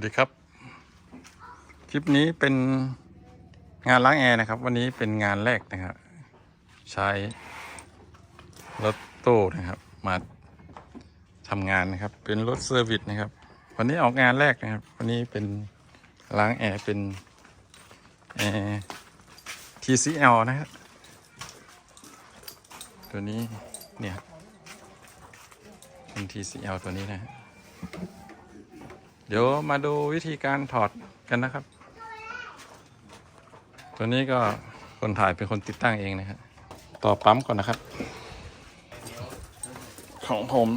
วัสดีครับ คลิปนี้เป็นงานล้างแอร์นะครับ วันนี้เป็นงานแรกนะครับ ใช้รถตู้นะครับ มาทำงานนะครับ เป็นรถเซอร์วิสนะครับ วันนี้ออกงานแรกนะครับ วันนี้เป็นล้างแอร์เป็นแอร์ TCL นะครับตัวนี้เนี่ยเป็น TCL ตัวนี้นะฮะ เดี๋ยวมาดูวิธีการถอดกันนะครับ ตัวนี้ก็คนถ่ายเป็นคนติดตั้งเองนะครับต่อปั๊มก่อนนะครับ ของผม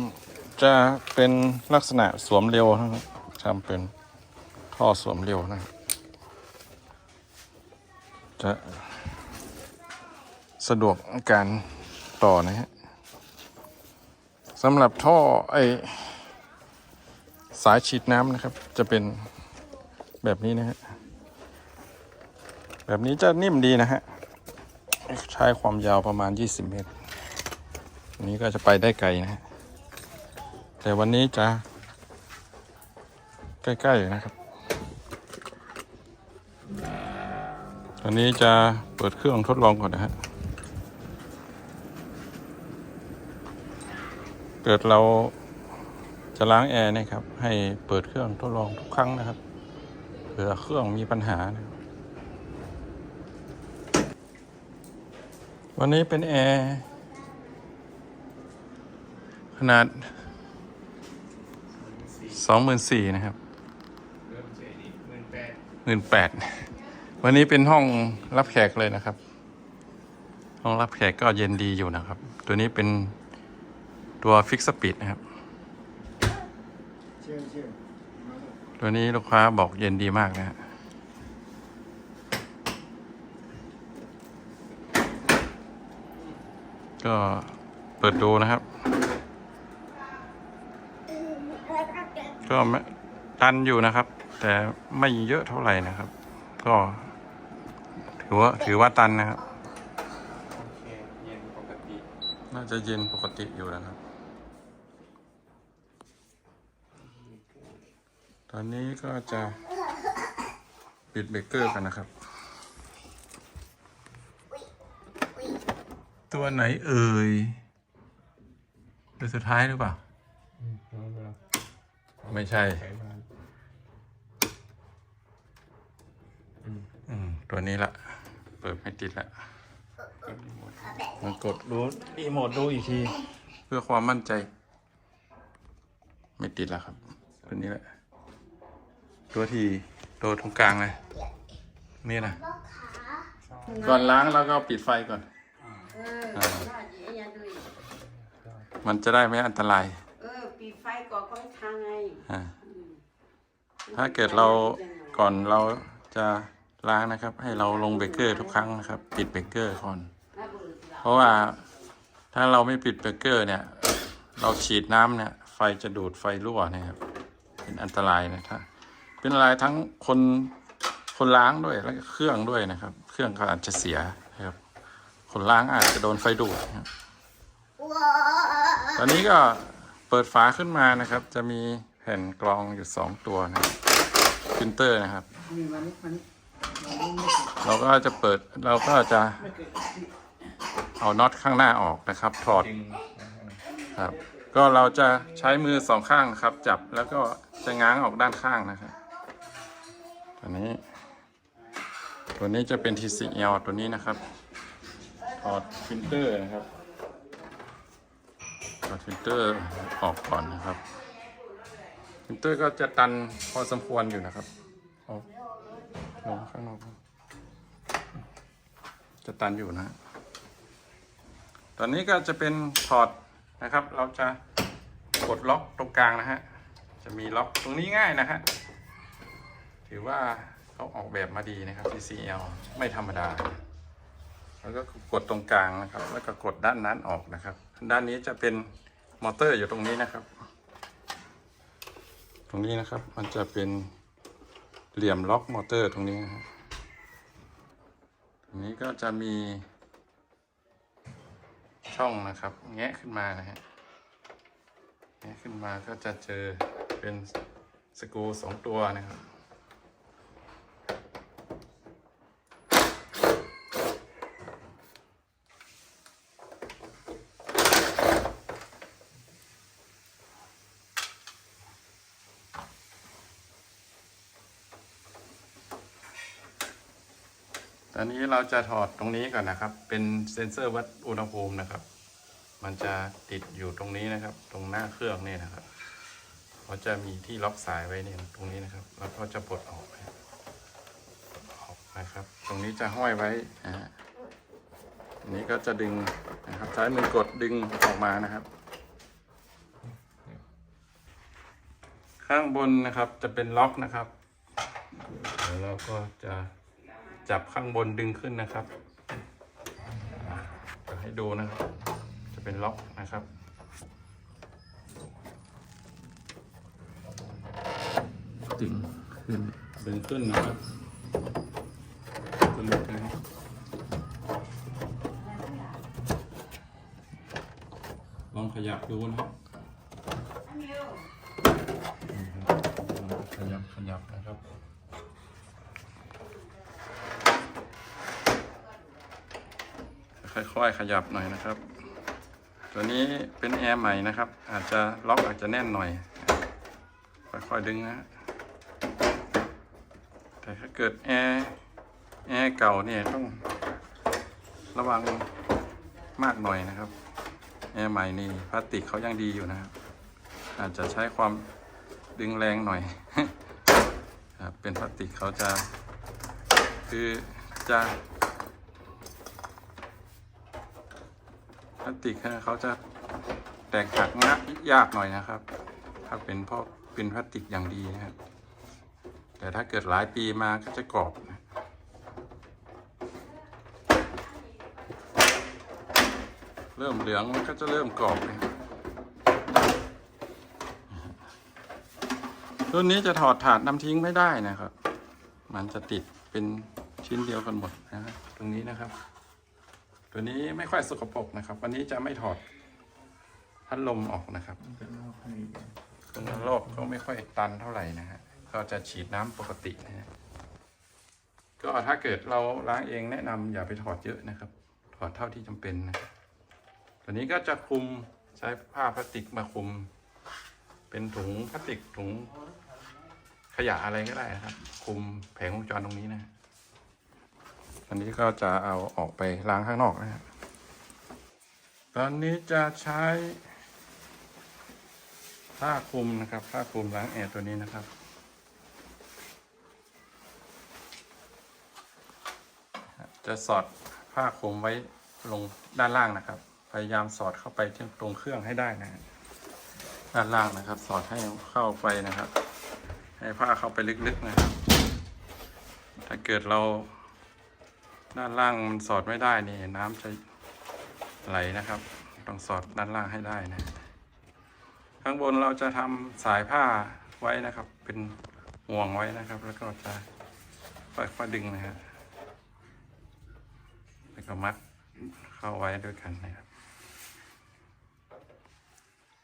จะเป็นลักษณะสวมเร็วนะครับทำเป็นท่อสวมเร็วนะครับจะสะดวกการต่อนะฮะสำหรับท่อไอ สายฉีดน้ำนะครับ จะเป็นแบบนี้นะฮะแบบนี้จะนิ่มดีนะฮะใช้ความยาวประมาณ 20 เมตร นี้ก็จะไปได้ไกลนะฮะแต่วันนี้จะ ใกล้ๆนะครับตอนนี้จะเปิดเครื่องทดลองก่อนนะฮะ เกิดเรา จะล้างแอร์นะครับ ให้เปิดเครื่องทดลองทุกครั้งนะครับ เผื่อเครื่องมีปัญหานะวันนี้เป็นแอร์ขนาดสองหมื่นสี่นะครับหมื่นแปดวันนี้เป็นห้องรับแขกเลยนะครับ ห้องรับแขกก็เย็นดีอยู่นะครับ ตัวนี้เป็นตัวฟิกสปีดนะครับ เชื่อเชื่อมาเลย ตัวนี้ลูกค้าบอกเย็นดีมากนะฮะก็เปิดดูนะครับ ก็ไม่ตันอยู่นะครับ แต่ไม่เยอะเท่าไหร่นะครับ ก็ถือว่าถือว่าตันนะครับโอเคเย็นปกติน่าจะเย็นปกติอยู่นะครับ ตอนนี้ก็จะปิดเบเกอร์กันนะครับ ตัวไหนเอ่ยตัวสุดท้ายหรือเปล่า ไม่ใช่ ตัวนี้ละ เปิดไม่ติดละมันกดรู้รีโมทดูอีกที เพื่อความมั่นใจ ไม่ติดล้วครับ ตัวนี้แหละ ตัวที่ตัวตรงกลางเลย นี่นะ ก่อนล้างแล้วก็ปิดไฟก่อน เออว่า อย่าดูอีกมันจะได้ไม่อันตรายเออปีไฟก่อนค่อยทางไงอ่าถ้าเกิดเราก่อนเราจะล้างนะครับ ให้เราลงเบรกเกอร์ทุกครั้งนะครับ ปิดเบรกเกอร์ก่อนเพราะว่าถ้าเราไม่ปิดเบรกเกอร์เนี่ย เราฉีดน้ำเนี่ย ไฟจะดูดไฟรั่วนะครับ เป็นอันตรายนะถ้า เป็นอะไรทั้งคนคนล้างด้วยแล้วก็เครื่องด้วยนะครับ เครื่องก็อาจจะเสียนะครับ คนล้างอาจจะโดนไฟดูดนะครับตอนนี้ก็เปิดฝาขึ้นมานะครับ จะมีแผ่นกรองอยู่สองตัวนะครับพิมพ์เตอร์นะครับนี่วันนี้วันนี้เราก็จะเปิดเราก็จะเอาน็อตข้างหน้าออกนะครับ ถอดจริงครับ ก็เราจะใช้มือสองข้างครับ จับแล้วก็จะง้างออกด้านข้างนะครับ ตัวนี้ ตัวนี้จะเป็น TCL ตัวนี้นะครับถอดฟิลเตอร์นะครับถอดฟิลเตอร์ออกก่อนนะครับฟิลเตอร์ก็จะตันพอสมควรอยู่นะครับเอาลงข้างนอกจะตันอยู่นะ ตอนนี้ก็จะเป็นถอดนะครับ เราจะกดล็อกตรงกลางนะฮะ จะมีล็อกตรงนี้ง่ายนะฮะ ถือว่าเขาออกแบบมาดีนะครับ TCL ไม่ธรรมดา แล้วก็กดตรงกลางนะครับ แล้วก็กดด้านนั้นออกนะครับ ด้านนี้จะเป็นมอเตอร์อยู่ตรงนี้นะครับ ตรงนี้นะครับมันจะเป็นเหลี่ยมล็อกมอเตอร์ตรงนี้นะครับตรงนี้ก็จะมีช่องนะครับ แงะขึ้นมานะฮะแงะขึ้นมาก็จะเจอเป็นสกรูสองตัวนะครับ ตอนนี้เราจะถอดตรงนี้ก่อนนะครับ เป็นเซ็นเซอร์วัดอุณหภูมินะครับ มันจะติดอยู่ตรงนี้นะครับ ตรงหน้าเครื่องนี่นะครับเขาจะมีที่ล็อกสายไว้เนี่ยตรงนี้นะครับ แล้วก็จะปลดออกนะครับปลดออกนะครับ ตรงนี้จะห้อยไว้นะฮะอันนี้ก็จะดึงนะครับ ใช้มือกดดึงออกมานะครับ ข้างบนนะครับจะเป็นล็อกนะครับ แล้วเราก็จะ จับข้างบนดึงขึ้นนะครับอ่าจะให้ดูนะครับ จะเป็นล็อกนะครับดึงขึ้นดึงขึ้นนะครับจะหลุดนะครับลองขยับดูนะครับนี่ครับลองขยับขยับนะครับ ค่อยขยับหน่อยนะครับ ตัวนี้เป็นแอร์ใหม่นะครับ อาจจะล็อกอาจจะแน่นหน่อย ค่อยๆดึงนะ แต่ถ้าเกิดแอร์แอร์เก่าเนี่ยต้องระวังมากหน่อยนะครับ แอร์ใหม่นี่พลาสติกเขายังดีอยู่นะครับ อาจจะใช้ความดึงแรงหน่อยเป็นพลาสติกเขาจะคือจะ พลาสติกเขาจะแตกหักงักยากหน่อยนะครับ ถ้าเป็นพราะเป็นพลาสติกอย่างดีนะครับแต่ถ้าเกิดหลายปีมาก็จะกรอบนะเริ่มเหลืองมันก็จะเริ่มกรอบนะครับรุ่นนี้จะถอดถาดนำทิ้งไม่ได้นะครับ มันจะติดเป็นชิ้นเดียวกันหมดนะครับตรงนี้นะครับ ตัวนี้ไม่ค่อยสกปรกนะครับ วันนี้จะไม่ถอดพัดลมออกนะครับเป็นรอบให้ตรงรอบก็ไม่ค่อยตันเท่าไหร่นะฮะก็จะฉีดน้ำปกตินะฮะก็ถ้าเกิดเราล้างเองแนะนำอย่าไปถอดเยอะนะครับ ถอดเท่าที่จำเป็นนะตัวนี้ก็จะคลุมใช้ผ้าพลาสติกมาคลุม เป็นถุงพลาสติกถุงขยะอะไรก็ได้นะครับคลุมแผงวงจรตรงนี้นะฮะ อันนี้ก็จะเอาออกไปล้างข้างนอกนะฮะตอนนี้จะใช้ผ้าคลุมนะครับ ผ้าคลุมล้างแอร์ตัวนี้นะครับจะสอดผ้าคลุมไว้ลงด้านล่างนะครับ พยายามสอดเข้าไปที่ตรงเครื่องให้ได้นะฮะด้านล่างนะครับ สอดให้เข้าไปนะครับ ให้ผ้าเข้าไปลึกๆนะครับ ถ้าเกิดเรา ด้านล่างมันสอดไม่ได้นี่น้ำจะไหลนะครับ ต้องสอดด้านล่างให้ได้นะ ข้างบนเราจะทำสายผ้าไว้นะครับ เป็นห่วงไว้นะครับ แล้วก็จะค่อยๆดึงนะฮะแล้วก็มัดเข้าไว้ด้วยกันนะครับ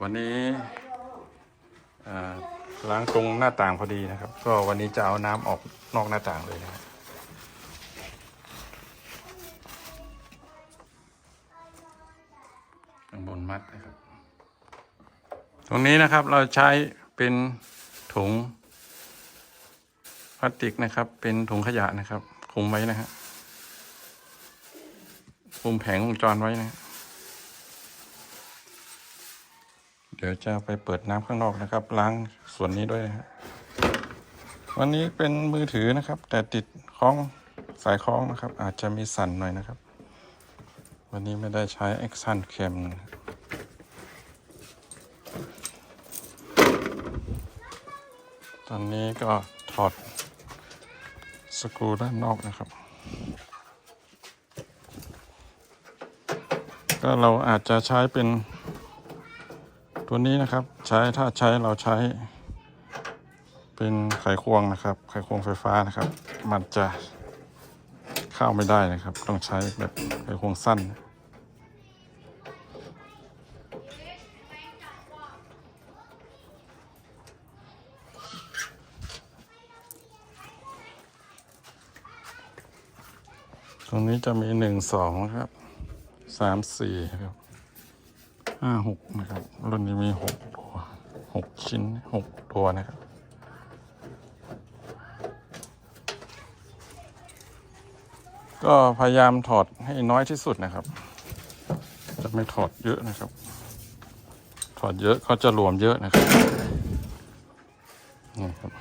วันนี้เอ่อล้างตรงหน้าต่างพอดีนะครับ ก็วันนี้จะเอาน้ำออกนอกหน้าต่างเลยนะครับข้างบน มัดนะครับ ตรงนี้นะครับเราใช้เป็นถุงพลาสติกนะครับ เป็นถุงขยะนะครับคลุมไว้นะฮะคลุมแผงวงจรไว้นะ เดี๋ยวจะไปเปิดน้ำข้างนอกนะครับ ล้างส่วนนี้ด้วยนะฮะวันนี้เป็นมือถือนะครับ แต่ติดคล้องสายคล้องนะครับ อาจจะมีสั่นหน่อยนะครับ วันนี้ไม่ได้ใช้ Action Cam นะครับ ตอนนี้ก็ถอดสกรูด้านนอกนะครับ ก็เราอาจจะใช้เป็นตัวนี้นะครับ ใช้ถ้าใช้เราใช้ เป็นไขควงนะครับ ไขควงไฟฟ้านะครับ มันจะเข้าไม่ได้นะครับ ต้องใช้แบบไขควงสั้น ตรงนี้จะมีหนึ่งสองนะครับสามสี่ครับห้าหกนะครับรุ่นนี้มีหกตัวหกชิ้นหกตัวนะครับก็พยายามถอดให้น้อยที่สุดนะครับ จะไม่ถอดเยอะนะครับ ถอดเยอะก็จะรวมเยอะนะครับนี่ครับ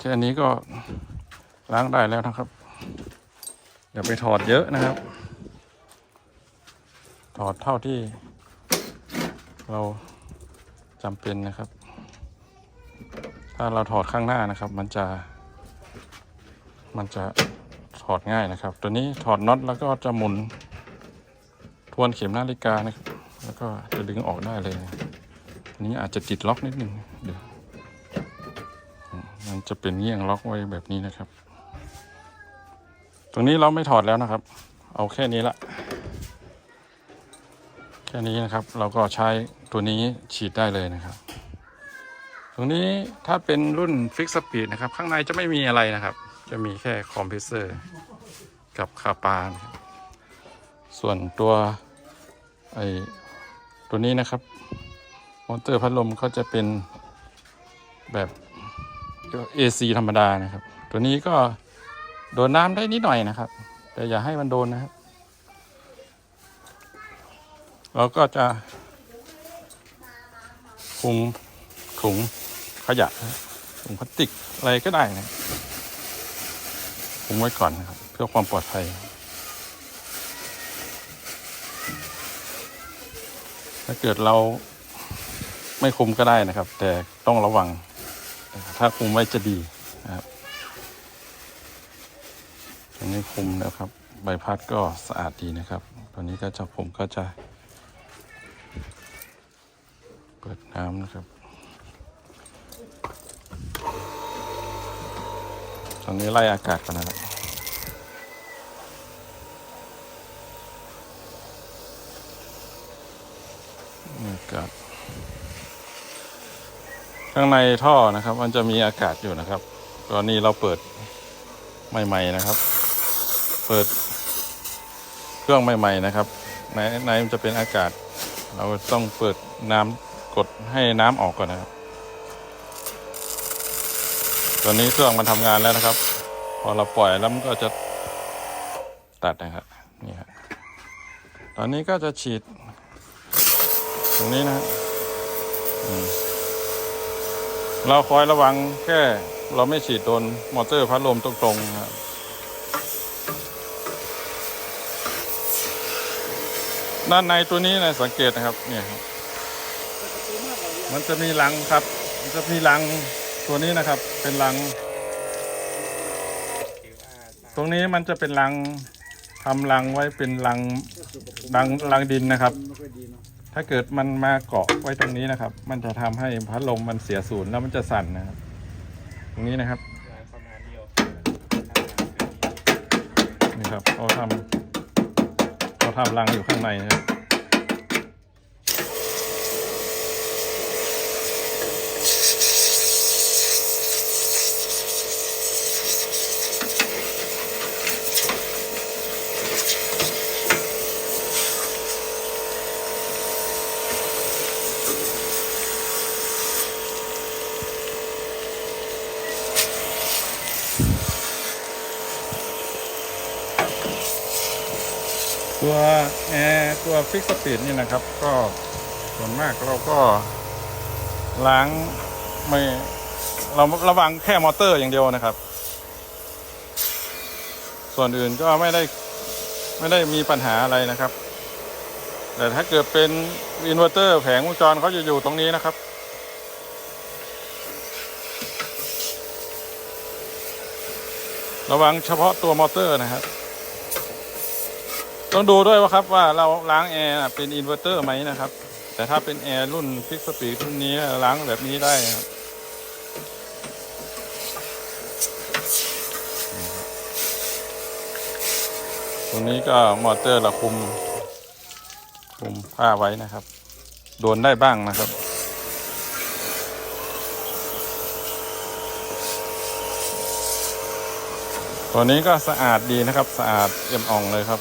แค่นี้ก็ ล้างได้แล้วนะครับอย่าไปถอดเยอะนะครับ ถอดเท่าที่ เราจำเป็นนะครับ ถ้าเราถอดข้างหน้านะครับ มันจะ มันจะถอดง่ายนะครับ ตัวนี้ถอดน็อตแล้วก็จะหมุนทวนเข็มนาฬิกานะครับ แล้วก็จะดึงออกได้เลยนะนี้อาจจะติดล็อกนิดหนึ่งเดี๋ยวมันจะเป็นเงี้ยงล็อกไว้แบบนี้นะครับ รงนี้เราไม่ถอดแล้วนะครับ เอาแค่นี้ละ แค่นี้นะครับ เราก็ใช้ตัวนี้ฉีดได้เลยนะครับ ตรงนี้ถ้าเป็นรุ่นฟิกสปีดนะครับ ข้างในจะไม่มีอะไรนะครับ จะมีแค่คอมเพรสเซอร์กับคาปานส่วนตัวไอตัวนี้นะครับ มอเตอร์พัดลมเขาจะเป็นแบบ AC ธรรมดานะครับ ตัวนี้ก็ โดนน้ำได้นิดหน่อยนะครับ แต่อย่าให้มันโดนนะครับ เราก็จะคุมถุงขยะถุงพลาสติกอะไรก็ได้นะคุมไว้ก่อนนะครับ เพื่อความปลอดภัยถ้าเกิดเราไม่คุมก็ได้นะครับ แต่ต้องระวัง ถ้าคุมไว้จะดีนะครับ รงนี้คุมแล้วครับ ใบพัดก็สะอาดดีนะครับตัวนี้ก็จะผมก็จะ เปิดน้ำนะครับ ตอนนี้ไล่อากาศก่อนนะครับอากาศข้างในท่อนะครับ มันจะมีอากาศอยู่นะครับ ตอนนี้เราเปิดใหม่ ๆ นะครับ เปิดเครื่องใหม่ ๆ นะครับในในมันจะเป็นอากาศ เราต้องเปิดน้ำกดให้น้ำออกก่อนนะครับ ตอนนี้เครื่องมันทำงานแล้วนะครับ พอเราปล่อยแล้วมันก็จะตัดนะครับนี่ครับตอนนี้ก็จะฉีด ตรงนี้นะเราคอยระวังแค่เราไม่ฉีดโดนมอเตอร์พัดลมตรงๆนะครับ ด้านในตัวนี้นะสังเกตนะครับเนี่ยครับมันจะมีรังครับ มันจะมีรังตัวนี้นะครับ เป็นรัง ตรงนี้มันจะเป็นรังทำรังไว้เป็นรังรังรังดินนะครับ ถ้าเกิดมันมาเกาะไว้ตรงนี้นะครับ มันจะทำให้พัดลมมันเสียศูนย์แล้วมันจะสั่นนะครับ ตรงนี้นะครับนี่ครับเขาทำ เขาทำรังอยู่ข้างในนะครับ ตัวแอร์ตัวฟิกสปีดนี่นะครับ ก็ส่วนมากเราก็ล้างไม่เราระวังแค่มอเตอร์อย่างเดียวนะครับ ส่วนอื่นก็ไม่ได้ไม่ได้มีปัญหาอะไรนะครับ แต่ถ้าเกิดเป็นอินเวอร์เตอร์แผงวงจรเขาจะอยู่ตรงนี้นะครับ ระวังเฉพาะตัวมอเตอร์นะครับ ต้องดูด้วยว่าครับว่าเราล้างแอร์เป็นอินเวอร์เตอร์ไหมนะครับ แต่ถ้าเป็นแอร์รุ่นฟิกสปีดรุ่นนี้ล้างแบบนี้ได้ครับตรงนี้ก็มอเตอร์เราคุม คุมผ้าไว้นะครับ โดนได้บ้างนะครับตตัวนี้ก็สะอาดดีนะครับ สะอาดเอี่ยมอ่องเลยครับ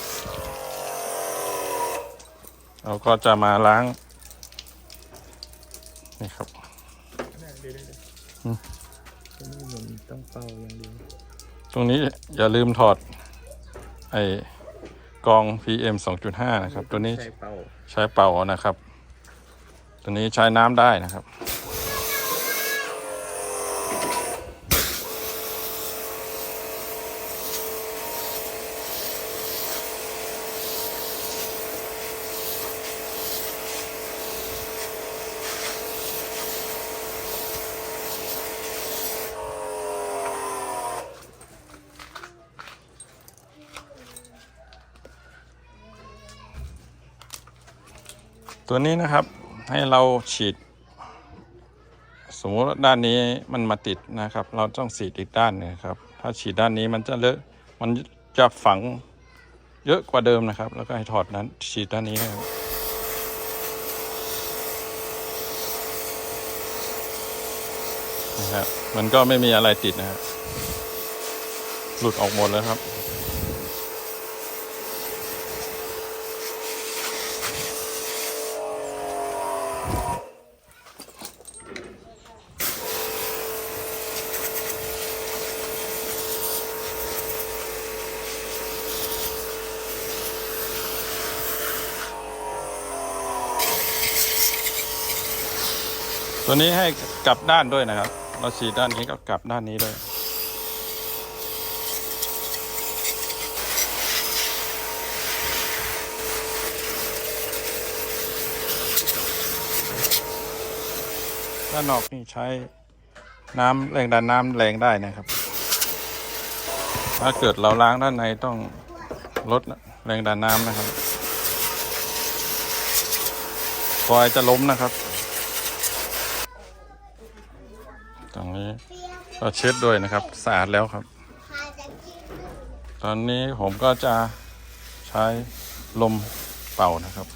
เราก็จะมาล้าง นี่ครับ เดี๋ยวเดี๋ยวเดี๋ยวอืมตัวนี้เหมือนต้องเป่าอย่างเดียวตรงนี้อย่าลืมถอด ไอ้กรอง PM 2.5 นะครับ ตัวนี้ใช้เป่า ใช้เป่านะครับ ตัวนี้ใช้น้ำได้นะครับ ตัวนี้นะครับให้เราฉีด สมมติด้านนี้มันมาติดนะครับ เราต้องฉีดอีกด้านหนึงครับ ถ้าฉีดด้านนี้มันจะเลอะมันจะฝังเยอะกว่าเดิมนะครับ แล้วก็ให้ถอดนั้นฉีดด้านนี้นะครับนะครับมันก็ไม่มีอะไรติดนะครับหลุดออกหมดแล้วครับ ตัวนี้ให้กลับด้านด้วยนะครับ เราฉีดด้านนี้ก็กลับด้านนี้ด้วยด้านนอกนี่ใช้น้ำแรงดันน้ำแรงได้นะครับ ถ้าเกิดเราล้างด้านในต้องลดแรงดันน้ำนะครับฟอยจะล้มนะครับ ตรง นี้ก็เช็ดด้วยนะครับสะอาดแล้วครับ ตอนนี้ผมก็จะใช้ลมเป่านะครับ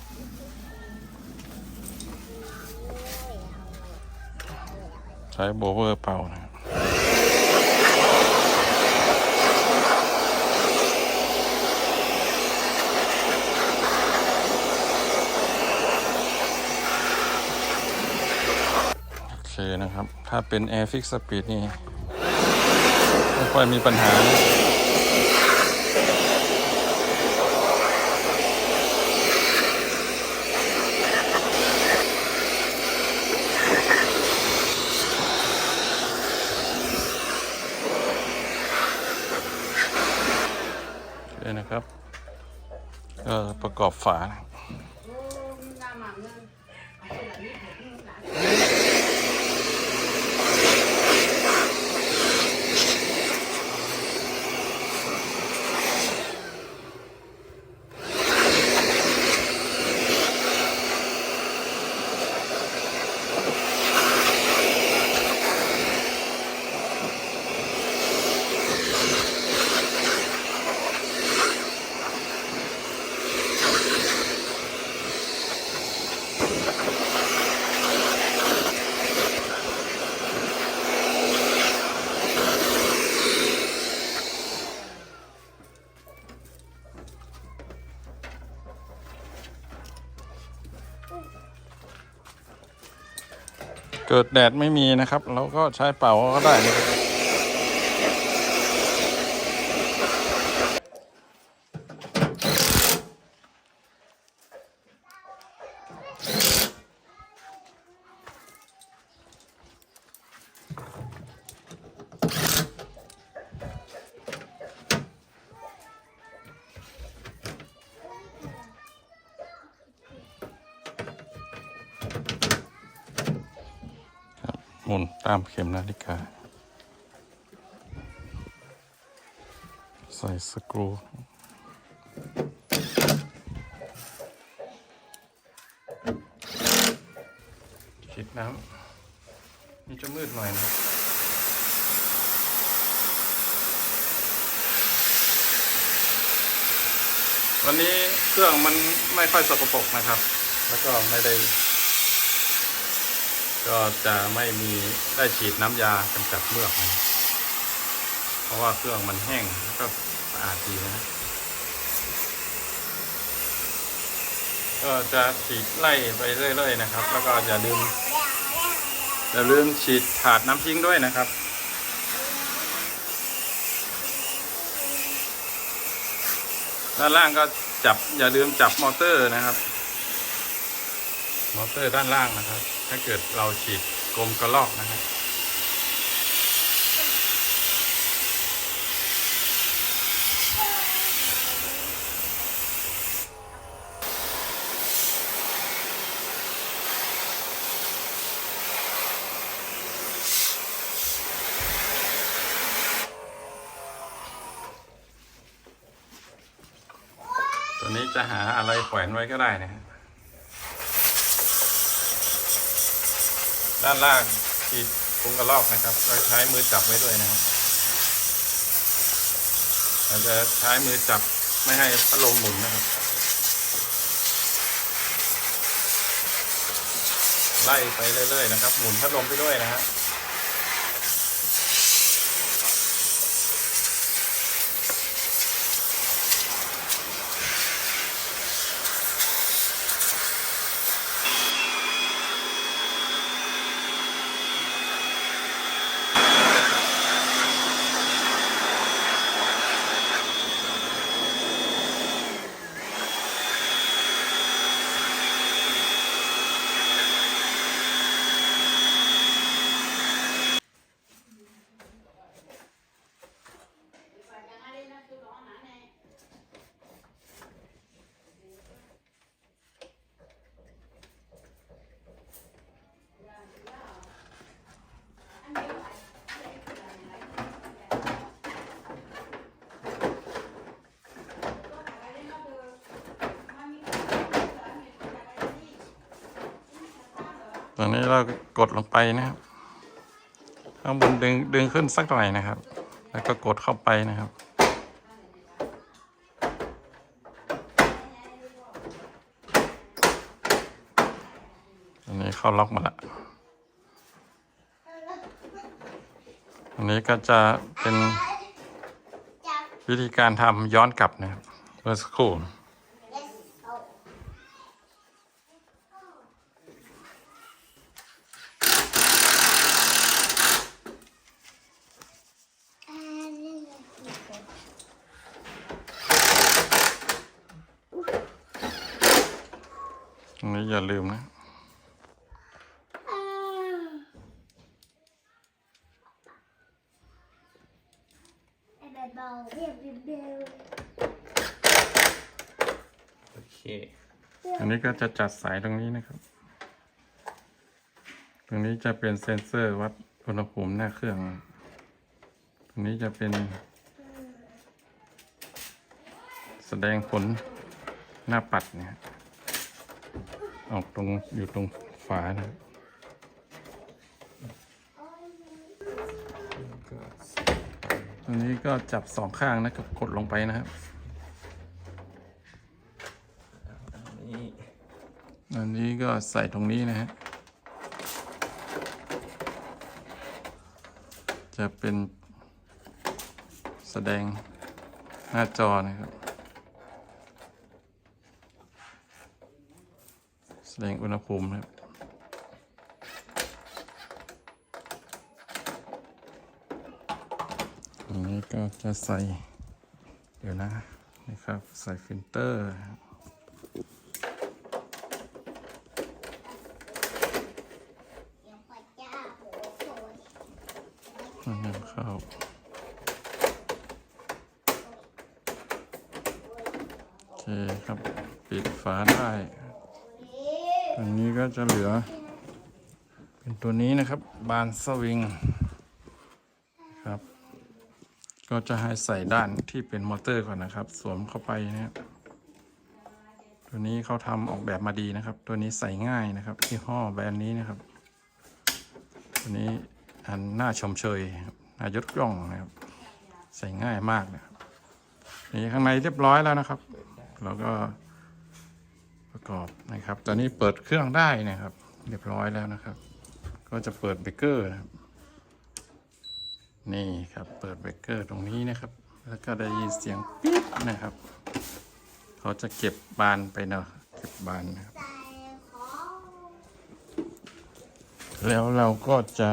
ใช้โบเวอร์เป่านะครับโอเคนะครับ ถ้าเป็น Air Fix Speed นี่ไม่ค่อยมีปัญหาโอเคนะครับ ก็ประกอบฝา เกิดแดดไม่มีนะครับ เราก็ใช้เป่าก็ได้ เข็มนาฬิกา ใส่สกรูคิดน้ำนี่จะมืดหน่อยนะวันนี้เครื่องมันไม่ค่อยสกปรกนะครับ แล้วก็ไม่ได้ ก็จะไม่มีได้ฉีดน้ำยากำจัดเมือกนะเพราะว่าเครื่องมันแห้งแล้วก็สะอาดดีนะก็จะฉีดไล่ไปเรื่อยๆนะครับ แล้วก็อย่าลืมอย่าลืมฉีดถาดน้ำทิ้งด้วยนะครับด้านล่างก็จับอย่าลืมจับมอเตอร์นะครับ มอเตอร์ด้านล่างนะครับ ถ้าเกิดเราฉีดกลมกระลอกนะครับตัวนี้จะหาอะไรแขวนไว้ก็ได้นะฮะ ด้านล่างฉีดกลมกระลอกนะครับ เราใช้มือจับไว้ด้วยนะครับเราจะใช้มือจับไม่ให้พัดลมหมุนนะครับ ไล่ไปเรื่อยๆนะครับ หมุนพัดลมไปด้วยนะฮะ ตอนนี้เราก็กดลงไปนะครับ ข้างบนดึงดึงขึ้นสักหน่อยนะครับ แล้วก็กดเข้าไปนะครับอันนี้เข้าล็อกมาละอันนี้ก็จะเป็นวิธีการทำย้อนกลับนะครับเมื่อสักครู่ ตรงนี้อย่าลืมนะ โอเค อันนี้ก็จะจัดสายตรงนี้นะครับ ตรงนี้จะเป็นเซ็นเซอร์วัดอุณหภูมิหน้าเครื่อง ตรงนี้จะเป็น แสดงผลหน้าปัดเนี่ย ออกตรงอยู่ตรงฝานะครับ ตรงนี้ก็จับสองข้างนะครับกดลงไปนะครับอันนี้ก็ใส่ตรงนี้นะฮะ จะเป็นแสดงหน้าจอนะครับ แสดงอุณหภูมินะครับ อันนี้ก็จะใส่ เดี๋ยวนะนะครับ ใส่ฟิลเตอร์นะครับนำเข้าโอเคครับ ปิดฝาได้อันนี้ก็จะเหลือ เป็นตัวนี้นะครับ บานสวิง ก็จะให้ใส่ด้านที่เป็นมอเตอร์ก่อนนะครับ สวมเข้าไปนะครับตัวนี้เขาทำออกแบบมาดีนะครับ ตัวนี้ใส่ง่ายนะครับที่ห้อแบรนด์นี้นะครับ ตัวนี้อันน่าชมเชยน่ายกย่องนะครับ ใส่ง่ายมากนะครับนี่ข้างในเรียบร้อยแล้วนะครับ แล้วก็ประกอบนะครับ ตอนนี้เปิดเครื่องได้นะครับ เรียบร้อยแล้วนะครับ ก็จะเปิดเบเกอร์นะครับ นี่ครับเปิดเบรกเกอร์ตรงนี้นะครับ แล้วก็ได้ยินเสียงปิ๊บนะครับ เขาจะเก็บบานไปเนาะเก็บบานนะครับ แล้วเราก็จะ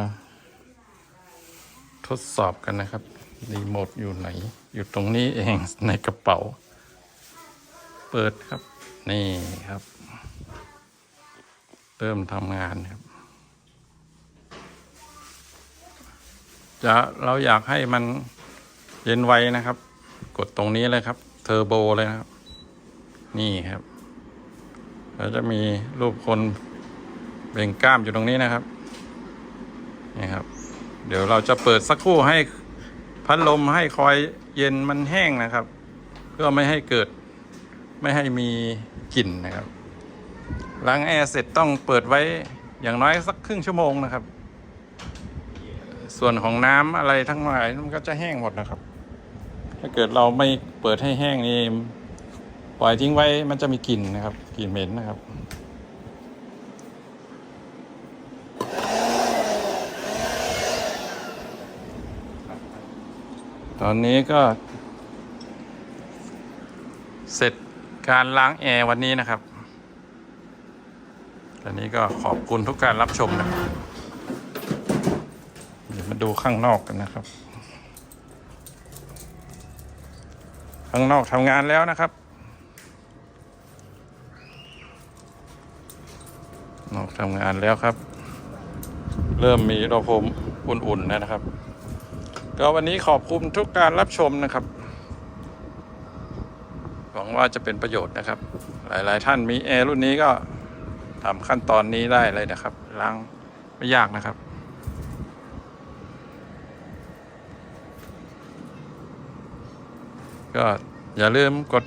ทดสอบกันนะครับรีโมทอยู่ไหน อยู่ตรงนี้เองในกระเป๋า เปิดครับ นี่ครับ เริ่มทำงานครับ จะเราอยากให้มันเย็นไวนะครับ กดตรงนี้เลยครับ เทอร์โบเลยนะครับ นี่ครับ แล้วจะมีรูปคนเบ่งกล้ามอยู่ตรงนี้นะครับ นี่ครับ เดี๋ยวเราจะเปิดสักครู่ให้พัดลมให้คอยเย็นมันแห้งนะครับ เพื่อไม่ให้เกิดไม่ให้มีกลิ่นนะครับล้างแอร์เสร็จต้องเปิดไว้อย่างน้อยสักครึ่งชั่วโมงนะครับ ส่วนของน้ำอะไรทั้งหลายมันก็จะแห้งหมดนะครับ ถ้าเกิดเราไม่เปิดให้แห้งนี่ปล่อยทิ้งไว้มันจะมีกลิ่นนะครับกลิ่นเหม็นนะครับตอนนี้ก็ เสร็จการล้างแอร์วันนี้นะครับตอนนี้ก็ขอบคุณทุกการรับชมนะครับ มาดูข้างนอกกันนะครับ ข้างนอกทำงานแล้วนะครับนอกทำงานแล้วครับ เริ่มมีอุณหภูมิอุ่นๆนะครับ ก็วันนี้ขอบคุณทุกการรับชมนะครับหวังว่าจะเป็นประโยชน์นะครับ หลายๆท่านมีแอร์รุ่นนี้ก็ทำขั้นตอนนี้ได้เลยนะครับล้างไม่ยากนะครับ ก็อย่าลืมกด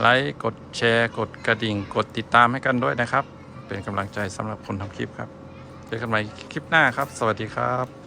ไลค์กดแชร์ กดกระดิ่ง กดติดตามให้กันด้วยนะครับ เป็นกำลังใจสำหรับคนทำคลิปครับ เจอกันใหม่คลิปหน้าครับ สวัสดีครับ